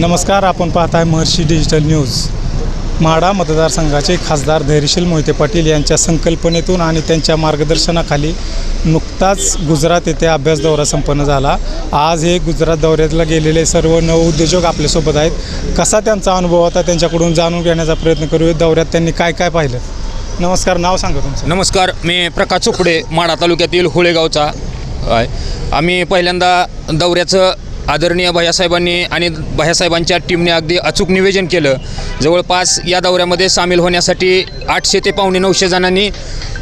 नमस्कार आपण पाहत आहे महर्षी डिजिटल न्यूज. माडा मतदारसंघाचे खासदार धैर्यशील मोहिते पाटील यांच्या संकल्पनेतून आणि त्यांच्या मार्गदर्शनाखाली नुकताच गुजरात येथे अभ्यास दौरा संपन्न झाला. आज हे गुजरात दौऱ्याला गेलेले सर्व नवउद्योजक आपल्यासोबत आहेत. कसा त्यांचा अनुभव होता त्यांच्याकडून जाणून घेण्याचा प्रयत्न करूया दौऱ्यात त्यांनी काय काय पाहिलं? नमस्कार नाव सांगा तुमचं. नमस्कार मी प्रकाश चोपडे माढा तालुक्यातील होळेगावचा आहे. आम्ही पहिल्यांदा दौऱ्याचं आदरणीय भैयासाहेबांनी आणि भैयासाहेबांच्या टीमने अगदी अचूक निवेदन केलं. जवळपास या दौऱ्यामध्ये सामील होण्यासाठी आठशे ते पावणे नऊशे जणांनी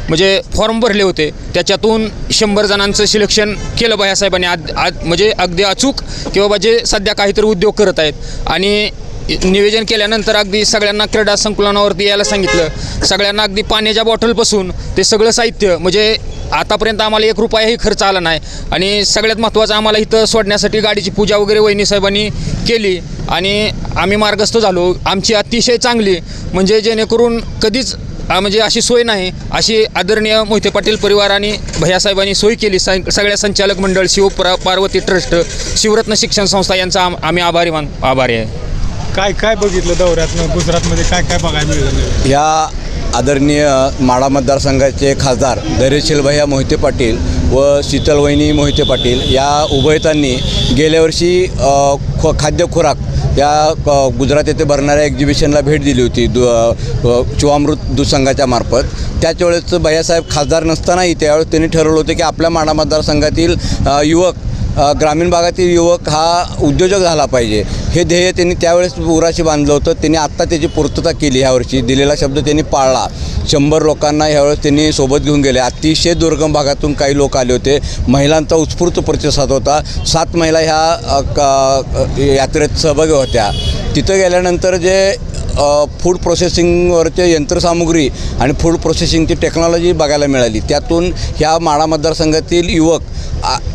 म्हणजे फॉर्म भरले होते. त्याच्यातून शंभर जणांचं सिलेक्शन केलं भैयासाहेबांनी. आद आज म्हणजे अगदी अचूक की बाबा जे सध्या काहीतरी उद्योग करत आहेत. आणि निवेदन केल्यानंतर अगदी सगळ्यांना क्रीडा संकुलनावरती यायला सांगितलं. सगळ्यांना अगदी पाण्याच्या बॉटलपासून ते सगळं साहित्य म्हणजे आतापर्यंत आम्हाला एक रुपयाही खर्च आला नाही. आणि सगळ्यात महत्त्वाचं आम्हाला इथं सोडण्यासाठी गाडीची पूजा वगैरे वहिनी साहेबांनी केली. आणि आम्ही मार्गस्थ झालो. आमची अतिशय चांगली म्हणजे जेणेकरून कधीच म्हणजे अशी सोय नाही. अशी आदरणीय मोहिते पाटील परिवार आणि भैयासाहेबांनी सोय केली. स सगळ्या संचालक मंडळ शिवप्रा पार्वती ट्रस्ट शिवरत्न शिक्षण संस्था यांचा आम आम्ही आभारी मान आभारी आहे. काय काय बघितलं दौऱ्यातनं गुजरातमध्ये काय काय बघायला मिळालं? या आदरणीय माळा मतदारसंघाचे खासदार धैर्यशील भैया मोहिते पाटील व शीतलवहिनी मोहिते पाटील या उभयतांनी गेल्या वर्षी ख खाद्य खुराक या गुजरात येथे भरणाऱ्या एक्झिबिशनला भेट दिली होती दु चुवामृत शिवामृत दुसंघाच्या मार्फत. त्याच वेळेस भैयासाहेब खासदार नसतानाही त्यावेळेस त्यांनी ठरवलं होतं की आपल्या माडा मतदारसंघातील युवक ग्रामीण भागातील युवक हा उद्योजक झाला पाहिजे. हे ध्येय त्यांनी त्यावेळेस उराशी बांधलं होतं. त्यांनी आत्ता त्याची पूर्तता केली ह्यावर्षी दिलेला शब्द त्यांनी पाळला. शंभर लोकांना ह्यावेळेस त्यांनी सोबत घेऊन गेले. अतिशय दुर्गम भागातून काही लोक आले होते. महिलांचा उत्स्फूर्त प्रतिसाद होता. सात महिला ह्या क- यात्रेत सहभागी होत्या. तिथं गेल्यानंतर जे फूड प्रोसेसिंगवरचे यंत्रसामुग्री आणि फूड प्रोसेसिंगची टेक्नॉलॉजी बघायला मिळाली. त्यातून ह्या माळा मतदारसंघातील युवक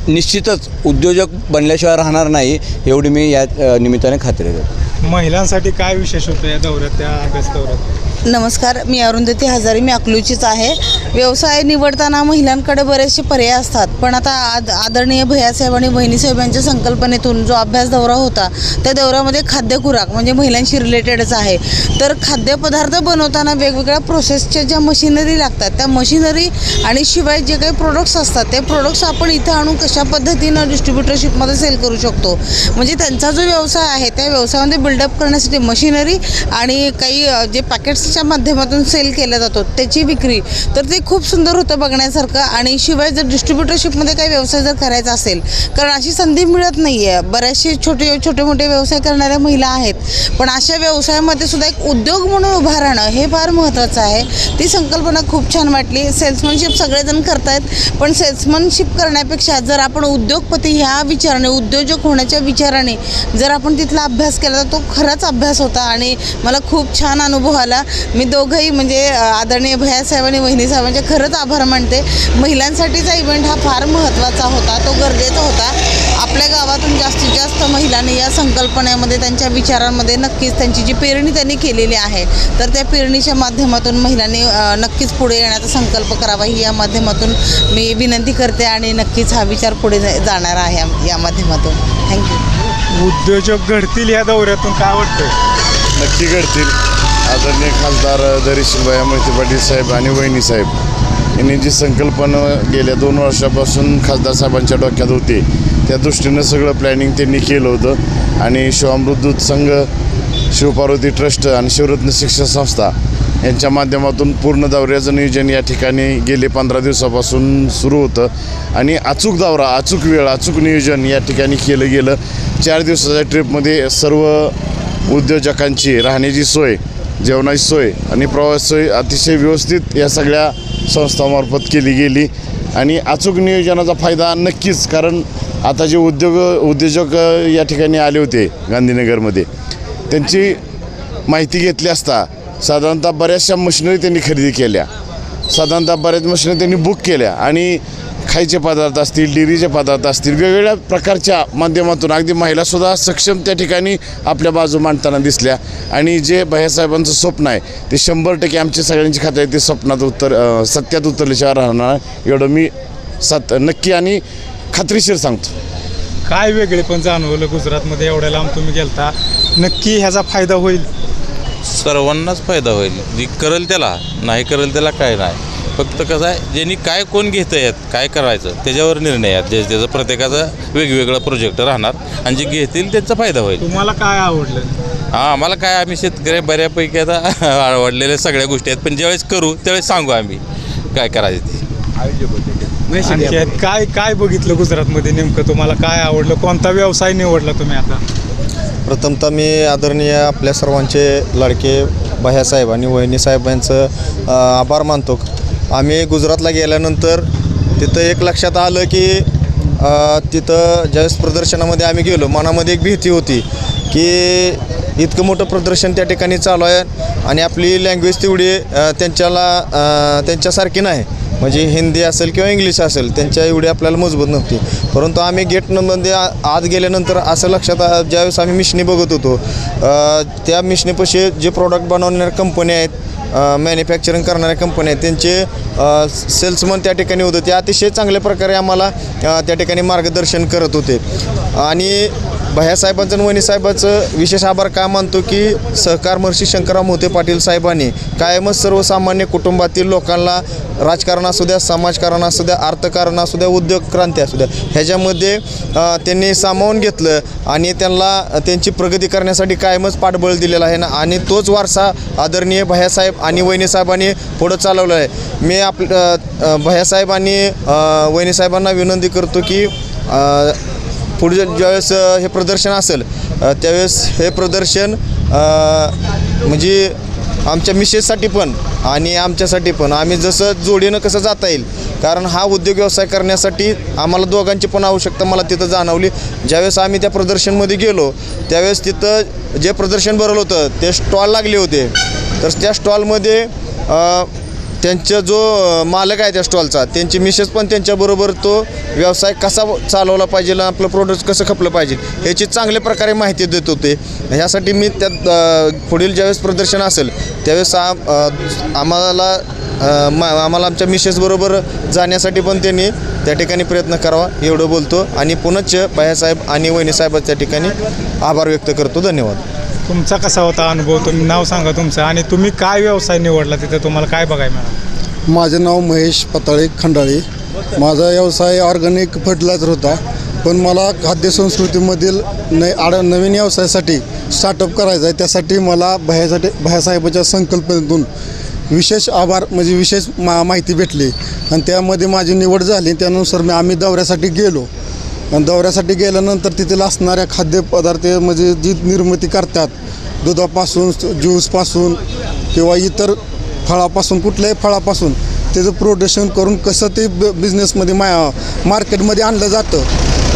निश्चितच उद्योजक बनल्याशिवाय राहणार नाही एवढी मी या निमित्ताने खात्री देतो. महिलांसाठी काय विशेष होतं या दौऱ्यात त्या अभ्यास दौऱ्यात? नमस्कार मी अरुंधती हजारी मी अकलूचीच आहे. व्यवसाय निवडताना महिलांकडे बरेचसे पर्याय असतात पण आता आद आदरणीय भैयासाहेब आणि बहिणीसाहेब यांच्या संकल्पनेतून जो अभ्यास दौरा होता त्या दौऱ्यामध्ये खाद्य खुराक म्हणजे महिलांशी रिलेटेडच आहे. तर खाद्यपदार्थ बनवताना वेगवेगळ्या प्रोसेसच्या ज्या मशिनरी लागतात त्या मशिनरी आणि शिवाय जे काही प्रोडक्ट्स असतात ते प्रोडक्ट्स आपण इथं आणून कशा पद्धतीनं डिस्ट्रीब्युटरशिपमध्ये सेल करू शकतो? म्हणजे त्यांचा जो व्यवसाय आहे त्या व्यवसायामध्ये बिल्डअप करण्यासाठी मशिनरी आणि काही जे पॅकेट्स पॅकेट्सच्या माध्यमातून सेल केला जातो त्याची विक्री. तर ते खूप सुंदर होतं बघण्यासारखं आणि शिवाय जर डिस्ट्रीब्युटरशिपमध्ये काही व्यवसाय जर करायचा असेल कारण अशी संधी मिळत नाही आहे बऱ्याचशे छोटे छोटे मोठे व्यवसाय करणाऱ्या महिला आहेत. पण अशा व्यवसायामध्ये सुद्धा एक उद्योग म्हणून उभा राहणं हे फार महत्त्वाचं आहे. ती संकल्पना खूप छान वाटली. सेल्समनशिप सगळेजण करतायत पण सेल्समनशिप करण्यापेक्षा जर आपण उद्योगपती ह्या विचाराने उद्योजक होण्याच्या विचाराने जर आपण तिथला अभ्यास केला तर तो खराच अभ्यास होता आणि मला खूप छान अनुभव आला. मी दोघंही म्हणजे आदरणीय भैयासाहेब आणि वहिनी साहेबांचे खरंच आभार मानते. महिलांसाठीचा इव्हेंट हा फार महत्त्वाचा होता तो गरजेचा होता. आपल्या गावातून जास्तीत जास्त महिलांनी या संकल्पनेमध्ये त्यांच्या विचारांमध्ये नक्कीच त्यांची जी पेरणी त्यांनी केलेली आहे तर त्या पेरणीच्या माध्यमातून महिलांनी नक्कीच पुढे येण्याचा संकल्प करावा. ही या माध्यमातून मी विनंती करते आणि नक्कीच हा विचार पुढे जा- जाणार आहे या- या माध्यमातून. थँक्यू उद्योजक घडतील या दौऱ्यातून काय वाटतं नक्की घडतील. आदरणीय खासदार दरीशीलबाई मोहिते पाटील साहेब आणि वहिनी साहेब यांनी जी संकल्पना गेल्या दोन वर्षापासून खासदार साहेबांच्या डोक्यात होती त्या दृष्टीनं सगळं प्लॅनिंग त्यांनी केलं होतं. आणि शिवामृत दूध संघ शिवपार्वती ट्रस्ट आणि शिवरत्न शिक्षण संस्था यांच्या माध्यमातून पूर्ण दौऱ्याचं नियोजन या ठिकाणी गेले पंधरा दिवसापासून सुरू होतं. आणि अचूक दौरा अचूक वेळ अचूक नियोजन या ठिकाणी केलं गेलं. चार दिवसाच्या ट्रिपमध्ये सर्व उद्योजकांची राहण्याची सोय जेवणाची सोय आणि प्रवास सोय अतिशय व्यवस्थित या सगळ्या संस्थामार्फत केली गेली. आणि अचूक नियोजनाचा फायदा नक्कीच कारण आता जे उद्योग उद्योजक या ठिकाणी आले होते गांधीनगरमध्ये त्यांची माहिती घेतली असता साधारणतः बऱ्याचशा मशिनरी त्यांनी खरेदी केल्या. साधारणतः बऱ्याच मशिनरी त्यांनी बुक केल्या आणि खायचे पदार्थ असतील डेअरीचे पदार्थ असतील वेगवेगळ्या प्रकारच्या माध्यमातून अगदी महिलासुद्धा सक्षम त्या ठिकाणी आपल्या बाजू मांडताना दिसल्या. आणि जे भैयासाहेबांचं स्वप्न आहे ते शंभर टक्के आमची सगळ्यांची खातं आहे ते स्वप्नात उत्तर सत्यात उतरल्याशिवाय राहणार. एवढं मी सत नक्की आणि खात्रीशीर सांगतो. काय वेगळे पण जाणवलं गुजरातमध्ये एवढ्या लांब तुम्ही गेलता. नक्की ह्याचा फायदा होईल? सर्वांनाच फायदा होईल. जी करेल त्याला नाही करेल त्याला काय नाही. फक्त कसं आहे ज्यांनी काय कोण घेतं आहेत काय करायचं त्याच्यावर निर्णय आहेत जे त्याचं प्रत्येकाचा वेगवेगळा प्रोजेक्ट राहणार आणि जे घेतील त्यांचा फायदा होईल. तुम्हाला काय आवडलं? हां आम्हाला काय आम्ही शेतकरी बऱ्यापैकी आता आवडलेल्या सगळ्या गोष्टी आहेत पण ज्यावेळेस करू त्यावेळेस सांगू आम्ही काय करायचं ते. आणखी काय काय बघितलं गुजरातमध्ये नेमकं? तुम्हाला काय आवडलं? कोणता व्यवसाय निवडला तुम्ही आता? प्रथमतः मी आदरणीय आपल्या सर्वांचे लाडके भैयासाहेब आणि वहिनी साहेब यांचं अ, आभार मानतो. आम्ही गुजरातला गेल्यानंतर तिथं एक लक्षात आलं की तिथं ज्यावेळेस प्रदर्शनामध्ये आम्ही गेलो मनामध्ये एक भीती होती की इतकं मोठं प्रदर्शन त्या ठिकाणी चालू आहे आणि आपली लँग्वेज तेवढी त्यांच्याला त्यांच्यासारखी नाही. म्हणजे हिंदी असेल किंवा इंग्लिश असेल त्यांच्या एवढी आपल्याला मजबूत नव्हती. परंतु आम्ही गेटमध्ये आ- आत गेल्यानंतर असं लक्षात ज्यावेळेस आम्ही मिशनी बघत होतो त्या मिशनीपाशी जे प्रॉडक्ट बनवणाऱ्या कंपन्या आहेत मॅन्युफॅक्चरिंग करणाऱ्या कंपन्या आहेत. त्यांचे सेल्समन त्या ठिकाणी होते. ते अतिशय चांगल्या प्रकारे आम्हाला त्या ठिकाणी मार्गदर्शन करत होते. आणि भैयासाहेबांचं आणि वणीसाहेबाचं विशेष आभार. का मानतो की सहकार महर्षी शंकरराव मोते पाटील साहेबांनी कायमच सर्वसामान्य कुटुंबातील लोकांना राजकारण असू द्या समाजकारण असू द्या अर्थकारण असू द्या उद्योग क्रांती असू द्या ह्याच्यामध्ये त्यांनी सामावून घेतलं आणि त्यांना त्यांची प्रगती करण्यासाठी कायमच पाठबळ दिलेलं आहे. ना आणि तोच वारसा आदरणीय भैयासाहेब आणि वहिनीसाहेबांनी पुढं चालवलं आहे. मी आप अ, भैयासाहेब आणि वहिनीसाहेबांना विनंती करतो की पुढच्या ज्यावेळेस हे प्रदर्शन असेल त्यावेळेस हे प्रदर्शन म्हणजे आमच्या मिसेससाठी पण आणि आमच्यासाठी पण. आम्ही जसं जोडीनं कसं जाता येईल कारण हा उद्योग व्यवसाय करण्यासाठी आम्हाला दोघांची पण आवश्यकता मला तिथं जाणवली. ज्यावेळेस आम्ही त्या प्रदर्शनमध्ये गेलो त्यावेळेस तिथं जे प्रदर्शन भरवलं होतं ते स्टॉल लागले होते. तर त्या स्टॉलमध्ये त्यांचा जो मालक आहे त्या स्टॉलचा त्यांची मिसेस पण त्यांच्याबरोबर तो व्यवसाय कसा चालवला पाहिजे आपलं प्रोडक्ट कसं खपलं पाहिजे ह्याची चांगल्या प्रकारे माहिती देत होते. ह्यासाठी मी त्यात पुढील ज्यावेळेस प्रदर्शन असेल त्यावेळेस आम्हाला मा आम्हाला आमच्या मिसेसबरोबर जाण्यासाठी पण त्यांनी त्या ठिकाणी प्रयत्न करावा एवढं बोलतो. आणि पुनश्च बाह्यासाहेब आणि वहिनीसाहेब त्या ठिकाणी आभार व्यक्त करतो. धन्यवाद. तुमचा कसा होता अनुभव? तुम्ही नाव सांगा तुमचं. आणि तुम्ही काय व्यवसाय निवडला तिथे? तुम्हाला काय बघायला मिळालं? माझं नाव महेश पताळे खंडाळे. माझा व्यवसाय ऑर्गॅनिक फर्टिलायझर होता. पण मला खाद्यसंस्कृतीमधील न आड नवीन व्यवसायासाठी स्टार्टअप करायचा आहे. त्यासाठी मला भयासाठी भयासाहेबाच्या संकल्पनेतून विशेष आभार म्हणजे विशेष मा माहिती भेटली. आणि त्यामध्ये माझी निवड झाली. त्यानुसार मी आम्ही दौऱ्यासाठी गेलो. दौऱ्यासाठी गेल्यानंतर तिथील असणाऱ्या खाद्यपदार्थ म्हणजे जी निर्मिती करतात दुधापासून ज्यूसपासून किंवा इतर फळापासून कुठल्याही फळापासून त्याचं प्रोडक्शन करून कसं ते ब बिझनेसमध्ये मा मार्केटमध्ये आणलं जातं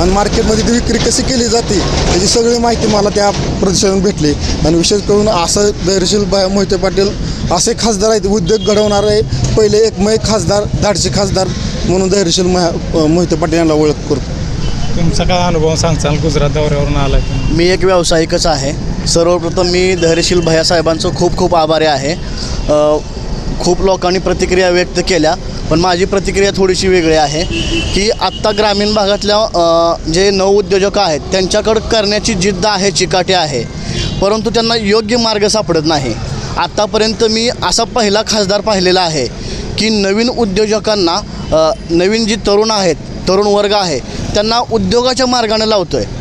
आणि मार्केटमध्ये ती विक्री कशी केली जाते त्याची सगळी माहिती मला त्या प्रदर्शनात भेटली. आणि विशेष करून असं धैर्यशील बा मोहिते पाटील असे खासदार आहेत उद्योग घडवणारे पहिले एकमय खासदार धाडशी खासदार म्हणून धैर्यशील महा मोहिते पाटील यांना ओळख करतो तुमचा काय अनुभव सांगचाल गुजरात दौऱ्यावरून आलाय तुम्ही. मी एक व्यावसायिकच आहे. सर्वप्रथम मी धैर्यशील भैयासाहेबांचं खूप खूप आभारी आहे. अ, खूप लोकांनी प्रतिक्रिया व्यक्त केल्या पण माझी प्रतिक्रिया थोडीशी वेगळी आहे की आत्ता ग्रामीण भागातल्या अ, जे नवउद्योजक आहेत त्यांच्याकडं करण्याची जिद्द आहे चिकाटी आहे. परंतु त्यांना योग्य मार्ग सापडत नाही. आत्तापर्यंत मी असा पहिला खासदार पाहिलेला आहे की नवीन उद्योजकांना अ, नवीन जी तरुण आहेत तरुण वर्ग आहे त्यांना उद्योगाच्या मार्गाने लावतो आहे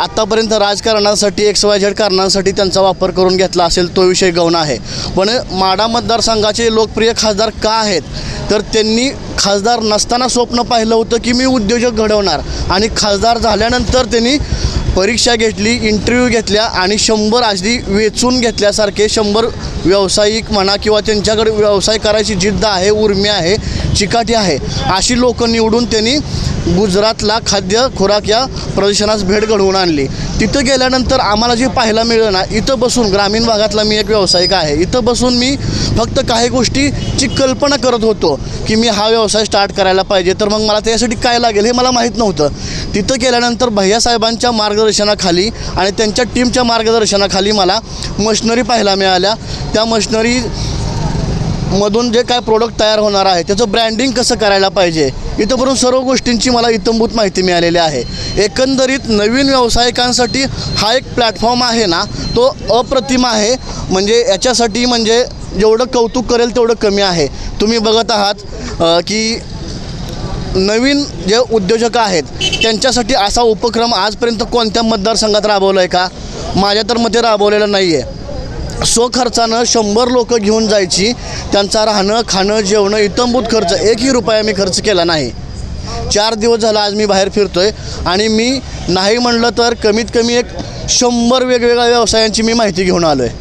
आत्तापर्यंत राजकारणासाठी एक्स वाय झेड कारणांसाठी त्यांचा वापर करून घेतला असेल तो विषय गौण आहे. पण माडा मतदारसंघाचे लोकप्रिय खासदार का आहेत? तर त्यांनी खासदार नसताना स्वप्न पाहिलं होतं की मी उद्योजक घडवणार. आणि खासदार झाल्यानंतर त्यांनी परीक्षा घेतली इंटरव्ह्यू घेतल्या आणि शंभर अगदी वेचून घेतल्यासारखे शंभर व्यावसायिक म्हणा किंवा त्यांच्याकडे व्यवसाय करायची जिद्द आहे उर्मी आहे चिकाटी आहे अशी लोकं निवडून त्यांनी गुजरातला खाद्य खुराक या प्रदर्शनास भेट घडवून आणली. तिथं गेल्यानंतर आम्हाला जे पाहायला मिळलं ना इथं बसून ग्रामीण भागातला मी एक व्यावसायिक आहे. इथं बसून मी फक्त काही गोष्टीची कल्पना करत होतो की मी हा व्यवसाय स्टार्ट करायला पाहिजे. तर मग मला त्यासाठी काय लागेल हे मला माहीत नव्हतं. तिथं गेल्यानंतर भैयासाहेबांच्या मार्गदर्शनाखाली आणि त्यांच्या टीमच्या मार्गदर्शनाखाली मला मशिनरी पाहायला मिळाल्या. त्या मशनरी मधून जे काय प्रोडक्ट तयार होणार आहे त्याचं ब्रँडिंग कसं करायला पाहिजे इथंपर्यंत सर्व गोष्टींची मला इतंभूत माहिती मिळालेली आहे. एकंदरीत नवीन व्यावसायिकांसाठी हा एक प्लॅटफॉर्म आहे ना तो अप्रतिम आहे. म्हणजे याच्यासाठी म्हणजे जेवढं कौतुक करेल तेवढं कमी आहे. तुम्ही बघत आहात की नवीन जे उद्योजक आहेत त्यांच्यासाठी असा उपक्रम आजपर्यंत कोणत्या मतदारसंघात राबवला आहे का? माझ्या तर मते राबवलेला नाही आहे स्वखर्चानं शंभर लोक घेऊन जायची त्यांचा राहणं खाणं जेवणं इतंभूत खर्च एकही रुपया मी खर्च केला नाही. चार दिवस झाला आज मी बाहेर फिरतोय आणि मी नाही म्हणलं तर कमीत कमी एक शंभर वेगवेगळ्या व्यवसायांची मी माहिती घेऊन आलो आहे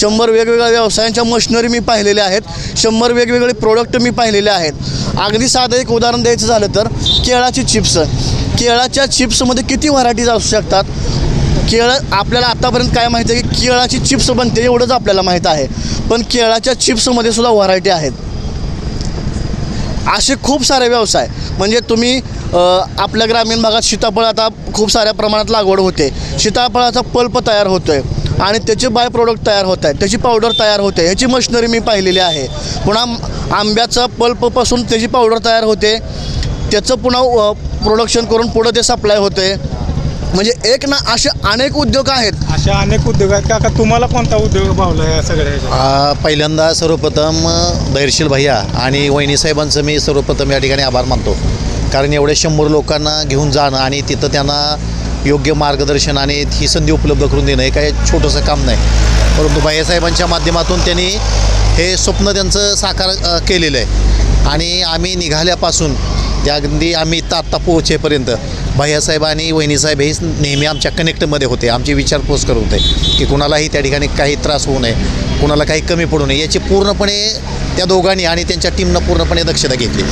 शंभर वेगवेगळ्या व्यवसायांच्या मशिनरी मी पाहिलेल्या आहेत शंभर वेगवेगळे प्रोडक्ट मी पाहिलेले आहेत. अगदी साधं एक उदाहरण द्यायचं झालं तर केळाची चिप्स. केळाच्या चिप्समध्ये किती व्हरायटीज असू शकतात? केळं आपल्याला आत्तापर्यंत काय माहिती आहे की केळाची चिप्स बनते एवढंच आपल्याला माहीत आहे. पण केळाच्या चिप्समध्ये सुद्धा व्हरायटी आहेत. असे खूप सारे व्यवसाय. म्हणजे तुम्ही आपल्या ग्रामीण भागात सीताफळ आता खूप साऱ्या प्रमाणात लागवड होते. सीताफळाचा पल्प तयार होतो आहे आणि त्याचे बाय प्रोडक्ट तयार होत आहेत. त्याची पावडर तयार होते. ह्याची मशिनरी मी पाहिलेली आहे. पुन्हा आंब्याचा पल्पपासून त्याची पावडर तयार होते. त्याचं पुन्हा प्रोडक्शन करून पुढं ते सप्लाय होते म्हणजे एक ना असे अनेक उद्योग आहेत. अशा अनेक उद्योग आहेत. काका तुम्हाला कोणता उद्योग भावला या सगळ्या ह्याच्यात? आ, पहिल्यांदा सर्वप्रथम अ, धैर्यशील भैया आणि वहिनी साहेबांचं मी सर्वप्रथम या ठिकाणी आभार मानतो. कारण एवढ्या शंभर लोकांना घेऊन जाणं आणि तिथं त्यांना योग्य मार्गदर्शन आणि ही संधी उपलब्ध करून देणं हे काही छोटंसं काम नाही. परंतु भैयासाहेबांच्या माध्यमातून त्यांनी हे स्वप्न त्यांचं साकार अ, केलेलं आहे. आणि आम्ही निघाल्यापासून त्या अगदी आम्ही इथं आत्ता पोहोचेपर्यंत भैयासाहेब आणि वहिनीसाहेब हे नेहमी आमच्या कनेक्टमध्ये होते आमची विचारपूस करत होते की कुणालाही त्या ठिकाणी काही त्रास होऊ नये कुणाला काही कमी पडू नये याची पूर्णपणे त्या दोघांनी आणि त्यांच्या टीमनं पूर्णपणे दक्षता घेतली.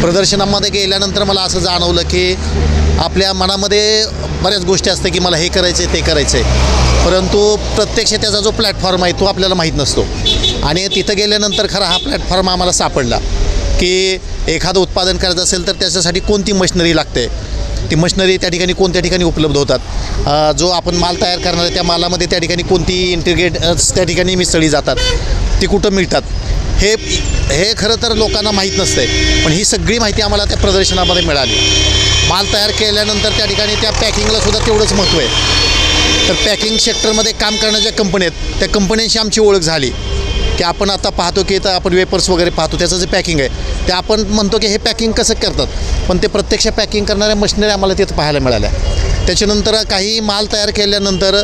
प्रदर्शनामध्ये गेल्यानंतर मला असं जाणवलं की आपल्या मनामध्ये बऱ्याच गोष्टी असतात की मला हे करायचं आहे ते करायचं आहे परंतु प्रत्यक्ष त्याचा जो प्लॅटफॉर्म आहे तो आपल्याला माहीत नसतो. आणि तिथं गेल्यानंतर खरा हा प्लॅटफॉर्म आम्हाला सापडला. की एखादं उत्पादन करायचं असेल तर त्याच्यासाठी कोणती मशिनरी लागते? ती मशिनरी त्या ठिकाणी कोणत्या ठिकाणी उपलब्ध होतात? जो आपण माल तयार करणार आहे त्या मालामध्ये त्या ठिकाणी कोणती इंटिग्रेट त्या ठिकाणी मिसळी जातात. ती कुठं मिळतात? हे हे खरं तर लोकांना माहीत नसते पण ही सगळी माहिती आम्हाला त्या प्रदर्शनामध्ये मिळाली. माल तयार केल्यानंतर त्या ठिकाणी त्या पॅकिंगला सुद्धा तेवढंच महत्त्व आहे. तर पॅकिंग सेक्टरमध्ये काम करणाऱ्या कंपन्या आहेत त्या कंपन्यांशी आमची ओळख झाली. की आपण आता पाहतो की तर आपण वेपर्स वगैरे पाहतो त्याचं जे पॅकिंग आहे ते आपण म्हणतो की हे पॅकिंग कसं करतात? पण ते प्रत्यक्ष पॅकिंग करणाऱ्या मशिनरी आम्हाला तिथं पाहायला मिळाल्या. त्याच्यानंतर काही माल तयार केल्यानंतर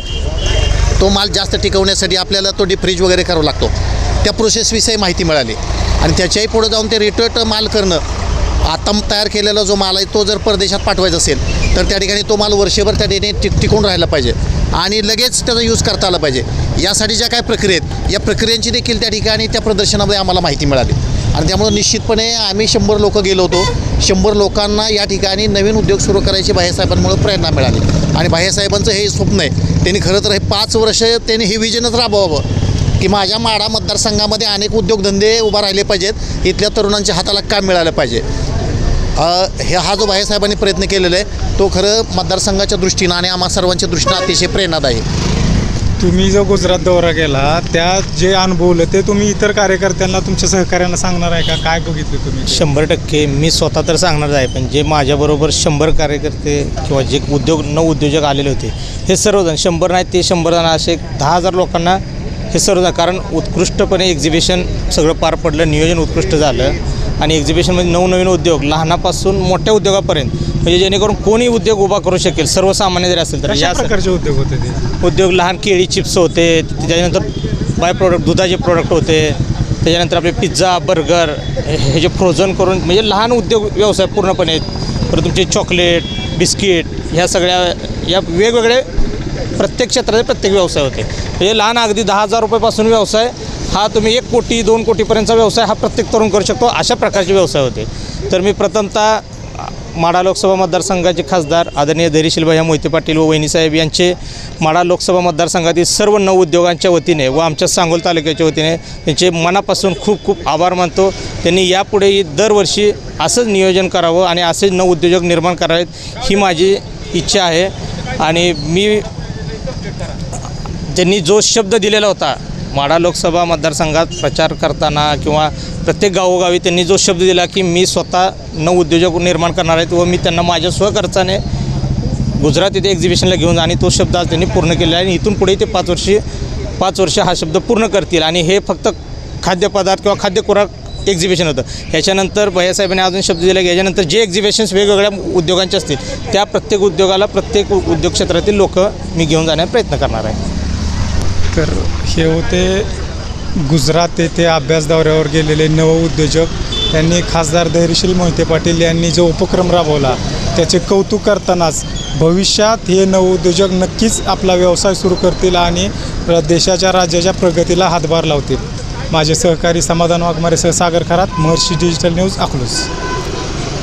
तो माल जास्त टिकवण्यासाठी आपल्याला तो डिफ्रीज फ्रीज वगैरे करावा लागतो. त्या प्रोसेसविषयी माहिती मिळाली. आणि त्याच्याही पुढं जाऊन ते रिटर्ट माल करणं आता तयार केलेला जो माल आहे तो जर परदेशात पाठवायचा असेल तर त्या ठिकाणी तो माल वर्षभर त्या ठिकाणी टिक टिकून राहिला पाहिजे. आणि लगेच त्याचा यूज करता आला पाहिजे. यासाठी ज्या काय प्रक्रिया आहेत या प्रक्रियांची देखील त्या ठिकाणी त्या प्रदर्शनामध्ये आम्हाला माहिती मिळाली. आणि त्यामुळं निश्चितपणे आम्ही शंभर लोकं गेलो होतो. शंभर लोकांना या ठिकाणी नवीन उद्योग सुरू करायची बाहेरसाहेबांमुळं प्रेरणा मिळाली. आणि भाईसाहेबांचं हे स्वप्न आहे त्यांनी खरं तर हे पाच वर्ष त्यांनी हे विजनच राबवावं. की माझ्या माडा मतदारसंघामध्ये अनेक उद्योगधंदे उभा राहिले पाहिजेत. इथल्या तरुणांच्या हाताला काम मिळालं पाहिजे. हे हा जो भाईसाहेबांनी प्रयत्न केलेला आहे तो खरं मतदारसंघाच्या दृष्टीनं आणि आम्हा सर्वांच्या दृष्टीनं अतिशय प्रेरणादायी आहे. तुम्ही जो गुजरात दौरा केला त्यात जे अनुभवलं ते तुम्ही इतर कार्यकर्त्यांना तुमच्या सहकार्यांना सांगणार आहे का? काय बघितलं तुम्ही शंभर टक्के मी स्वतः तर सांगणार आहे पण जे माझ्याबरोबर शंभर कार्यकर्ते किंवा जे उद्योग न उद्योजक आलेले होते हे सर्वजण शंभर नाही ते शंभर जण असे दहा हजार लोकांना हे सर्वजण कारण उत्कृष्टपणे एक्झिबिशन सगळं पार पडलं नियोजन उत्कृष्ट झालं. आणि एक्झिबिशनमध्ये नवनवीन उद्योग लहानापासून मोठ्या उद्योगापर्यंत. म्हणजे जेणेकरून कोणी उद्योग उभा करू शकेल सर्वसामान्य जरी असेल तर. या प्रकारचे उद्योग होते ते? उद्योग लहान केळी चिप्स होते त्याच्यानंतर बाय प्रोडक्ट दुधाचे प्रोडक्ट होते त्याच्यानंतर आपले पिझ्झा बर्गर हे हे जे फ्रोझन करून म्हणजे लहान उद्योग व्यवसाय पूर्णपणे. आहेत परत तुमचे चॉकलेट बिस्किट ह्या सगळ्या या वेगवेगळे प्रत्येक क्षेत्राचे प्रत्येक व्यवसाय होते. म्हणजे लहान अगदी दहा हजार रुपयापासून व्यवसाय हा तुम्ही एक कोटी दोन कोटीपर्यंतचा व्यवसाय हा प्रत्येक तरुण करू शकतो अशा प्रकारचे व्यवसाय होते. तर मी प्रथमतः माडा लोकसभा मतदारसंघाचे खासदार आदरणीय धैर्यशीलभाई मोहिते पाटील व वहिनीसाहेब यांचे माडा लोकसभा मतदारसंघातील सर्व नऊ उद्योगांच्या वतीने व आमच्या सांगोल तालुक्याच्या वतीने त्यांचे मनापासून खूप खूप आभार मानतो. त्यांनी यापुढेही दरवर्षी असंच नियोजन करावं आणि असेच नऊ उद्योजक निर्माण करावेत ही माझी इच्छा आहे. आणि मी त्यांनी जो शब्द दिलेला होता माढा लोकसभा मतदारसंघात प्रचार करताना किंवा प्रत्येक गावोगावी त्यांनी जो शब्द दिला की मी स्वतः न उद्योजक निर्माण करणार आहेत व मी त्यांना माझ्या स्वखर्चाने गुजरात येथे एक्झिबिशनला घेऊन जा आणि तो शब्द आज त्यांनी पूर्ण केला आहे. आणि इथून पुढे ते पाच वर्षी पाच वर्ष हा शब्द पूर्ण करतील. आणि हे फक्त खाद्यपदार्थ किंवा खाद्य खुराक एक्झिबिशन होतं. ह्याच्यानंतर भैयासाहेबांनी अजून शब्द दिला की याच्यानंतर जे एक्झिबिशन्स वेगवेगळ्या उद्योगांचे असतील त्या प्रत्येक उद्योगाला प्रत्येक उद्योग क्षेत्रातील लोक मी घेऊन जाण्याचा प्रयत्न करणार आहे. तर हे होते गुजरात येथे अभ्यास दौऱ्यावर गेलेले नवउद्योजक त्यांनी खासदार धैर्यशील मोहिते पाटील यांनी जो उपक्रम राबवला त्याचे कौतुक करतानाच भविष्यात हे नवउद्योजक नक्कीच आपला व्यवसाय सुरू करतील आणि देशाच्या राज्याच्या प्रगतीला हातभार लावतील. माझे सहकारी समाधान वाघमारे सह सागर खरात महर्षी डिजिटल न्यूज अकलूज.